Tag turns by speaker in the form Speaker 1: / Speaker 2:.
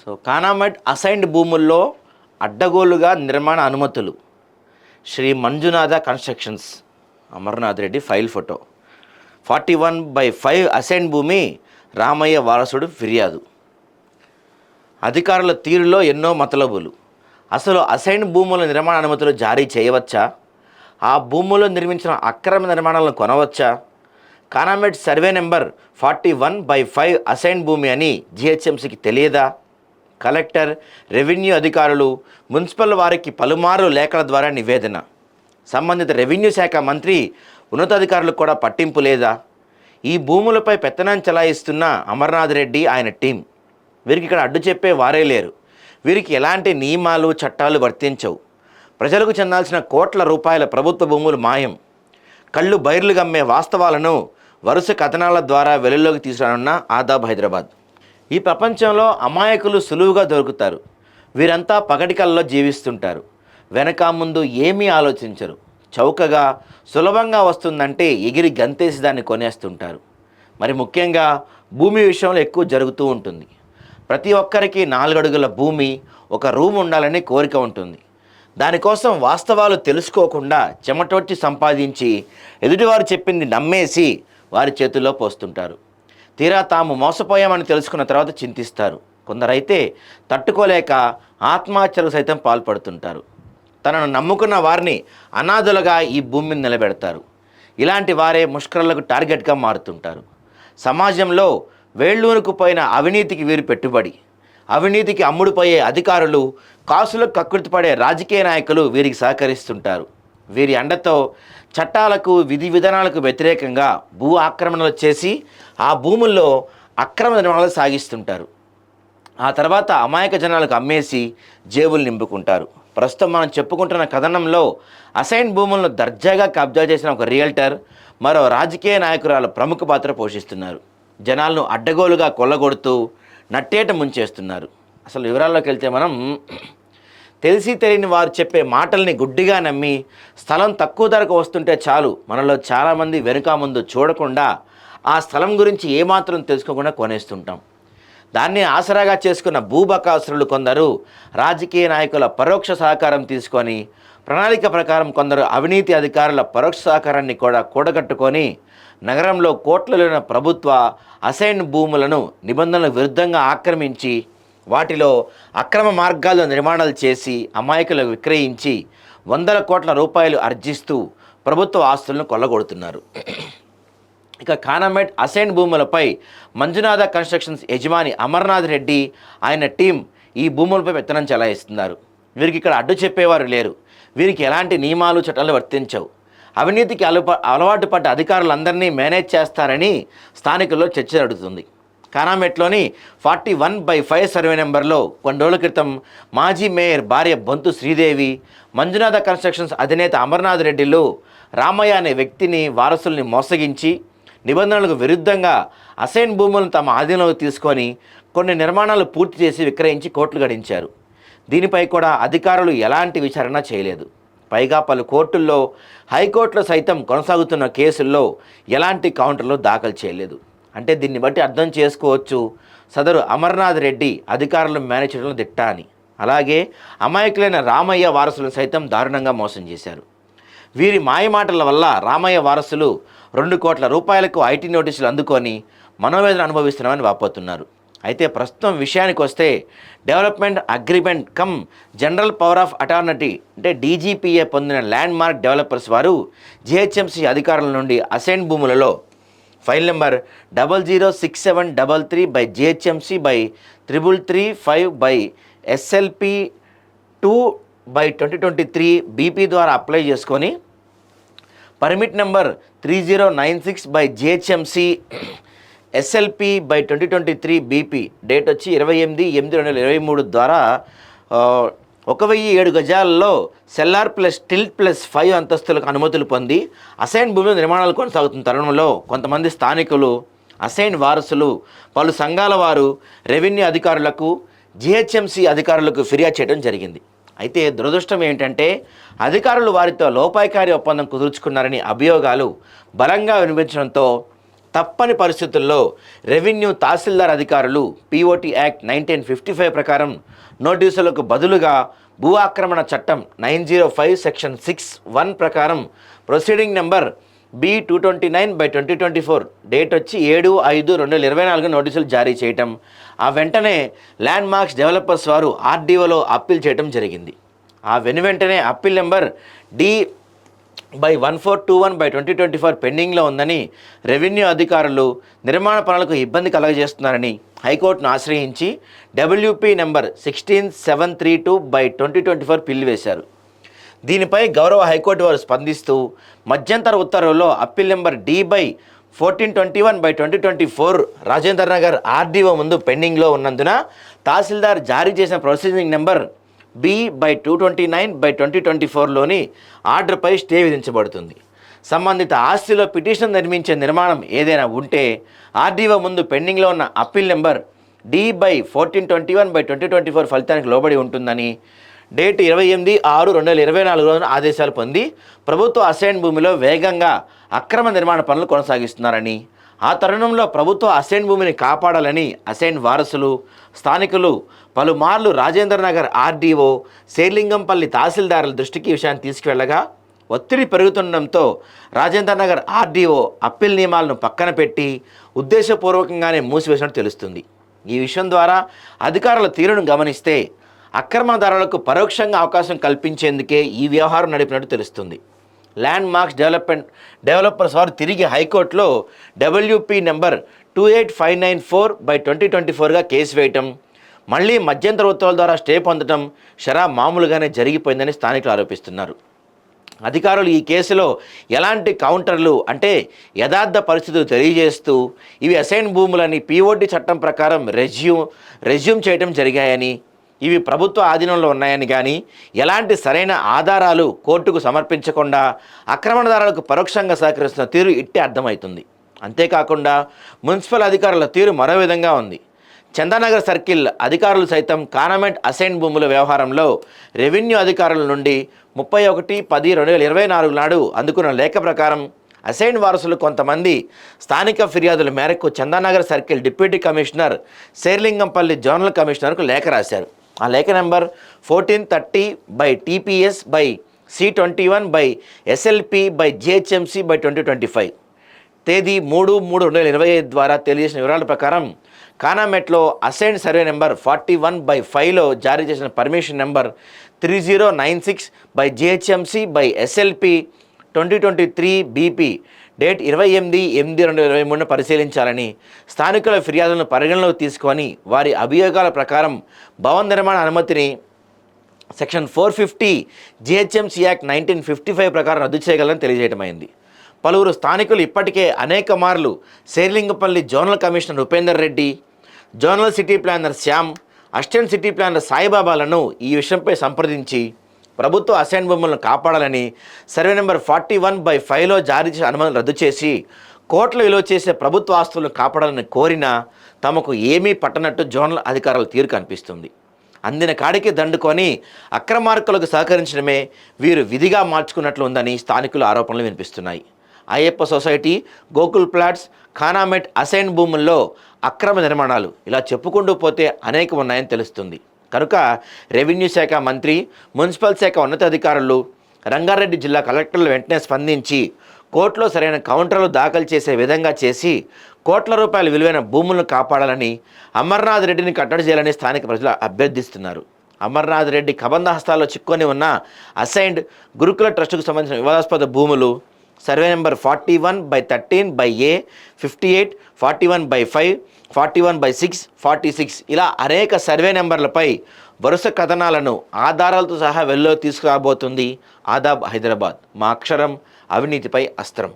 Speaker 1: So Khanamet assigned భూముల్లో అడ్డగోలుగా నిర్మాణ అనుమతులు. Shri Manjunatha constructions. Amarnath Reddy file photo. Forty one by five assign భూమి రామయ్య వారసుడు ఫిర్యాదు. అధికారుల తీరులో ఎన్నో మతలబులు. అసలు అసైన్ భూముల నిర్మాణ అనుమతులు జారీ చేయవచ్చా? ఆ భూముల్లో నిర్మించిన అక్రమ నిర్మాణాలను కొనవచ్చా? Kanamet survey number forty one by five assign భూమి అని జిహెచ్ఎంసీకి తెలియదా? కలెక్టర్ రెవెన్యూ అధికారులు మున్సిపల్ వారికి పలుమారు లేఖల ద్వారా నివేదన. సంబంధిత రెవెన్యూ శాఖ మంత్రి ఉన్నతాధికారులకు కూడా పట్టింపు లేదా? ఈ భూములపై పెత్తనం చలాయిస్తున్న అమర్నాథ్ రెడ్డి ఆయన టీం. వీరికి ఇక్కడ అడ్డు చెప్పే వారే లేరు. వీరికి ఎలాంటి నియమాలు చట్టాలు వర్తించవు. ప్రజలకు చెందాల్సిన కోట్ల రూపాయల ప్రభుత్వ భూములు మాయం. కళ్ళు బైర్లు గమ్మే వాస్తవాలను వరుస కథనాల ద్వారా వెలుగులోకి తీసుకురానున్న ఆదాబ్ హైదరాబాద్. ఈ ప్రపంచంలో అమాయకులు సులువుగా దొరుకుతారు. వీరంతా పగటికల్లో జీవిస్తుంటారు. వెనక ముందు ఏమీ ఆలోచించరు. చౌకగా సులభంగా వస్తుందంటే ఎగిరి గంతేసి దాన్ని కొనేస్తుంటారు. మరి ముఖ్యంగా భూమి విషయంలో ఎక్కువ జరుగుతూ ఉంటుంది. ప్రతి ఒక్కరికి నాలుగడుగుల భూమి ఒక రూమ్ ఉండాలని కోరిక ఉంటుంది. దానికోసం వాస్తవాలు తెలుసుకోకుండా చెమటొట్టి సంపాదించి ఎదుటివారు చెప్పింది నమ్మేసి వారి చేతుల్లో పోస్తుంటారు. తీరా తాము మోసపోయామని తెలుసుకున్న తర్వాత చింతిస్తారు. కొందరైతే తట్టుకోలేక ఆత్మహత్యలు సైతం పాల్పడుతుంటారు. తనను నమ్ముకున్న వారిని అనాథులుగా ఈ భూమిని నిలబెడతారు. ఇలాంటి వారే ముష్కరులకు టార్గెట్గా మారుతుంటారు. సమాజంలో వేళ్ళూనుకుపోయిన అవినీతికి వీరు పెట్టుబడి అవినీతికి అమ్ముడుపోయే అధికారులు కాసులకు కక్కుర్తిపడే రాజకీయ నాయకులు వీరికి సహకరిస్తుంటారు. వీరి అండతో చట్టాలకు విధి విధానాలకు వ్యతిరేకంగా భూ ఆక్రమణలు చేసి ఆ భూముల్లో అక్రమ నిర్మాణాలు సాగిస్తుంటారు. ఆ తర్వాత అమాయక జనాలకు అమ్మేసి జేబులు నింపుకుంటారు. ప్రస్తుతం మనం చెప్పుకుంటున్న కథనంలో అసైన్ భూములను దర్జాగా కబ్జా చేసిన ఒక రియల్టర్ మరో రాజకీయ నాయకురాలు ప్రముఖ పాత్ర పోషిస్తున్నారు. జనాలను అడ్డగోలుగా కొల్లగొడుతూ నట్టేట ముంచేస్తున్నారు. అసలు వివరాల్లోకి వెళ్తే మనం తెలిసి తెలియని వారు చెప్పే మాటల్ని గుడ్డిగా నమ్మి స్థలం తక్కువ ధరకు వస్తుంటే చాలు. మనలో చాలామంది వెనుక ముందు చూడకుండా ఆ స్థలం గురించి ఏమాత్రం తెలుసుకోకుండా కొనేస్తుంటాం. దాన్ని ఆసరాగా చేసుకున్న భూబకాసురులు కొందరు రాజకీయ నాయకుల పరోక్ష సహకారం తీసుకొని ప్రణాళిక ప్రకారం కొందరు అవినీతి అధికారుల పరోక్ష సహకారాన్ని కూడా కూడగట్టుకొని నగరంలో కోట్లలోని ప్రభుత్వ అసైన్ భూములను నిబంధనలకు విరుద్ధంగా ఆక్రమించి వాటిలో అక్రమ మార్గాల్లో నిర్మాణాలు చేసి అమాయకులకు విక్రయించి వందల కోట్ల రూపాయలు అర్జిస్తూ ప్రభుత్వ ఆస్తులను కొల్లగొడుతున్నారు. ఇక కానామెట్ అసైన్ భూములపై మంజునాథ కన్స్ట్రక్షన్స్ యజమాని అమర్నాథ్ రెడ్డి ఆయన టీం ఈ భూములపై పెత్తనం చెలాయిస్తున్నారు. వీరికి ఇక్కడ అడ్డు చెప్పేవారు లేరు. వీరికి ఎలాంటి నియమాలు చట్టాలు వర్తించవు. అవినీతికి అలప అలవాటు పడ్డ అధికారులందరినీ మేనేజ్ చేస్తారని స్థానికుల్లో చర్చ జరుగుతుంది. కానామెట్లోని forty one by five survey నెంబర్లో కొన్ని రోజుల క్రితం మాజీ మేయర్ భార్య బొంతు శ్రీదేవి మంజునాథ కన్స్ట్రక్షన్స్ అధినేత అమర్నాథ్ రెడ్డిలు రామయ్య అనే వ్యక్తిని వారసుల్ని మోసగించి నిబంధనలకు విరుద్ధంగా అసైన్ భూములను తమ ఆధీనంలోకి తీసుకొని కొన్ని నిర్మాణాలు పూర్తి చేసి విక్రయించి కోట్లు గడించారు. దీనిపై కూడా అధికారులు ఎలాంటి విచారణ చేయలేదు. పైగా పలు కోర్టుల్లో హైకోర్టులో సైతం కొనసాగుతున్న కేసుల్లో ఎలాంటి కౌంటర్లు దాఖలు చేయలేదు. అంటే దీన్ని బట్టి అర్థం చేసుకోవచ్చు. సదరు అమర్నాథ్ రెడ్డి అధికారులను మేనేజ్ చేయడంలో దిట్ట అని. అలాగే అమాయకులైన రామయ్య వారసులను సైతం దారుణంగా మోసం చేశారు. వీరి మాయమాటల వల్ల రామయ్య వారసులు రెండు కోట్ల రూపాయలకు ఐటీ నోటీసులు అందుకొని మనోవేదన అనుభవిస్తున్నామని వాపోతున్నారు. అయితే ప్రస్తుతం విషయానికి వస్తే development agreement cum general power of attorney అంటే డీజీపీఏ పొందిన ల్యాండ్ మార్క్ డెవలపర్స్ వారు జిహెచ్ఎంసీ అధికారుల నుండి అసైన్ భూములలో file number double zero six seven double three by GHMC by triple three five by SLP two by twenty twenty three BP ద్వారా apply చేసుకొని permit number three zero nine six by GHMC SLP by twenty twenty three BP date వచ్చి ఇరవై ఎనిమిది ఎనిమిది రెండు వేల ఇరవై మూడు ద్వారా ఒక వెయ్యి ఏడు గజాలలో cellar plus stilt plus five అంతస్తులకు అనుమతులు పొంది అసైన్ భూమి నిర్మాణాలు కొనసాగుతున్న తరుణంలో కొంతమంది స్థానికులు అసైన్ వారసులు పలు సంఘాల వారు రెవెన్యూ అధికారులకు జిహెచ్ఎంసి అధికారులకు ఫిర్యాదు చేయడం జరిగింది. అయితే దురదృష్టం ఏంటంటే అధికారులు వారితో లోపాయికారి ఒప్పందం కుదుర్చుకున్నారని అభియోగాలు బలంగా వినిపించడంతో తప్పని పరిస్థితుల్లో రెవెన్యూ తహసీల్దార్ అధికారులు POT act nineteen fifty five ప్రకారం నోటీసులకు బదులుగా భూ ఆక్రమణ చట్టం nine zero five section six one ప్రకారం proceeding number B two twenty nine by twenty twenty four date వచ్చి ఏడు ఐదు రెండు వేల ఇరవై నాలుగు నోటీసులు జారీ చేయటం. ఆ వెంటనే ల్యాండ్ మార్క్స్ డెవలపర్స్ వారు ఆర్డీఓలో అప్పీల్ చేయడం జరిగింది. ఆ వెను వెంటనే appeal number D by one four two one by twenty twenty four పెండింగ్లో ఉందని రెవెన్యూ అధికారులు నిర్మాణ పనులకు ఇబ్బంది కలగజేస్తున్నారని హైకోర్టును ఆశ్రయించి WP number sixteen seven three two by twenty twenty four పిల్లి వేశారు. దీనిపై గౌరవ హైకోర్టు వారు స్పందిస్తూ మధ్యంతర ఉత్తర్వుల్లో appeal number D by fourteen twenty one by twenty twenty four Rajendra Nagar RDO ముందు పెండింగ్లో ఉన్నందున తహసీల్దార్ జారీ చేసిన proceeding number B by two twenty nine by twenty twenty ఫోర్లోని ఆర్డర్పై స్టే విధించబడుతుంది. సంబంధిత ఆస్తిలో పిటిషన్ నిర్మించే నిర్మాణం ఏదైనా ఉంటే ఆర్డీఓ ముందు పెండింగ్లో ఉన్న appeal number D by fourteen twenty one by twenty twenty four ఫలితానికి లోబడి ఉంటుందని డేట్ ఇరవై ఎనిమిది ఆరు రెండు వేల ఇరవై నాలుగు రోజున ఆదేశాలు పొంది ప్రభుత్వ అసైన్ భూమిలో వేగంగా అక్రమ నిర్మాణ పనులు కొనసాగిస్తున్నారని ఆ తరుణంలో ప్రభుత్వ అసైన్ భూమిని కాపాడాలని అసైన్ వారసులు స్థానికులు పలుమార్లు రాజేంద్ర నగర్ ఆర్డీఓ శేర్లింగంపల్లి తహసీల్దారుల దృష్టికి ఈ విషయాన్ని తీసుకువెళ్ళగా ఒత్తిడి పెరుగుతుండడంతో రాజేంద్ర నగర్ ఆర్డీఓ అప్పీల్ నియమాలను పక్కన పెట్టి ఉద్దేశపూర్వకంగానే మూసివేసినట్టు తెలుస్తుంది. ఈ విషయం ద్వారా అధికారుల తీరును గమనిస్తే అక్రమదారులకు పరోక్షంగా అవకాశం కల్పించేందుకే ఈ వ్యవహారం నడిపినట్టు తెలుస్తుంది. ల్యాండ్ మార్క్స్ డెవలప్మెంట్ డెవలపర్స్ వారు తిరిగి హైకోర్టులో WP number two eight five nine four by twenty twenty ఫోర్గా case వేయటం మళ్ళీ మధ్యంతర ఉత్తర్వుల ద్వారా స్టే పొందడం షరా మామూలుగానే జరిగిపోయిందని స్థానికులు ఆరోపిస్తున్నారు. అధికారులు ఈ కేసులో ఎలాంటి కౌంటర్లు అంటే యథార్థ పరిస్థితులు తెలియజేస్తూ ఇవి అసైన్ భూములని పీఓడి చట్టం ప్రకారం రెజ్యూమ్ రెజ్యూమ్ చేయడం జరిగాయని ఇవి ప్రభుత్వ ఆధీనంలో ఉన్నాయని కానీ ఎలాంటి సరైన ఆధారాలు కోర్టుకు సమర్పించకుండా ఆక్రమణదారులకు పరోక్షంగా సహకరిస్తున్న తీరు ఇట్టే అర్థమవుతుంది. అంతేకాకుండా మున్సిపల్ అధికారుల తీరు మరో విధంగా ఉంది. చందానగర్ సర్కిల్ అధికారులు సైతం కానమెంట్ అసైన్ భూముల వ్యవహారంలో రెవెన్యూ అధికారుల నుండి ముప్పై ఒకటి పది రెండు వేల ఇరవై నాలుగు నాడు అందుకున్న లేఖ ప్రకారం అసైన్ వారసులు కొంతమంది స్థానిక ఫిర్యాదుల మేరకు Chandanagar circle deputy commissioner Serlingampally zonal కమిషనర్కు లేఖ రాశారు. ఆ లేఖ number fourteen thirty by TPS by C twenty one by SLP by GHMC by twenty twenty five. తేదీ మూడు మూడు రెండు వేల ఇరవై ఐదు ద్వారా తెలియజేసిన వివరాల ప్రకారం కానామెట్లో assign survey number forty one by ఫైవ్లో జారీ చేసిన permission number three zero nine six by GHMC by SLP twenty twenty three BP date ఇరవై ఎనిమిది ఎనిమిది రెండు ఇరవై మూడున పరిశీలించాలని స్థానికుల ఫిర్యాదులను పరిగణలోకి తీసుకొని వారి అభియోగాల ప్రకారం భవన నిర్మాణ అనుమతిని section four fifty GHMC act nineteen fifty five ప్రకారం రద్దు చేయగలని తెలియజేయటమైంది. పలువురు స్థానికులు ఇప్పటికే అనేక మార్లు Serlingampally zonal commissioner Upender Reddy zonal city planner Shyam assistant city planner సాయిబాబాలను ఈ విషయంపై సంప్రదించి ప్రభుత్వ అసైన్ భూములను కాపాడాలని survey number forty one by ఫైవ్లో జారీ చేసిన అనుమతులను రద్దు చేసి కోట్ల విలువ చేసే ప్రభుత్వ ఆస్తులను కాపాడాలని కోరినా తమకు ఏమీ పట్టనట్టు జోనల్ అధికారుల తీరు కనిపిస్తుంది. అందిన కాడికి దండుకొని అక్రమార్కులకు సహకరించడమే వీరు విధిగా మార్చుకున్నట్లు ఉందని స్థానికుల ఆరోపణలు వినిపిస్తున్నాయి. Ayyappa society Gokul plots Khanamet assign భూముల్లో అక్రమ నిర్మాణాలు ఇలా చెప్పుకుంటూ పోతే అనేకం ఉన్నాయని తెలుస్తుంది. కనుక రెవెన్యూ శాఖ మంత్రి మున్సిపల్ శాఖ ఉన్నతాధికారులు రంగారెడ్డి జిల్లా కలెక్టర్లు వెంటనే స్పందించి కోర్టులో సరైన కౌంటర్లు దాఖలు చేసే విధంగా చేసి కోట్ల రూపాయల విలువైన భూములను కాపాడాలని అమర్నాథ్ రెడ్డిని కట్టడి చేయాలని స్థానిక ప్రజలు అభ్యర్థిస్తున్నారు. అమర్నాథ్ రెడ్డి కబంధ హస్తాల్లో చిక్కుకొని ఉన్న అసైన్డ్ గురుకుల ట్రస్టుకు సంబంధించిన వివాదాస్పద భూములు survey number forty one by thirteen by A fifty eight forty one by five forty one by six forty six. ఇలా అనేక సర్వే నెంబర్లపై వరుస కథనాలను ఆధారాలతో సహా వెళ్ళో తీసుకురాబోతుంది ఆదాబ్ హైదరాబాద్. మా అక్షరం అవినీతిపై అస్త్రం.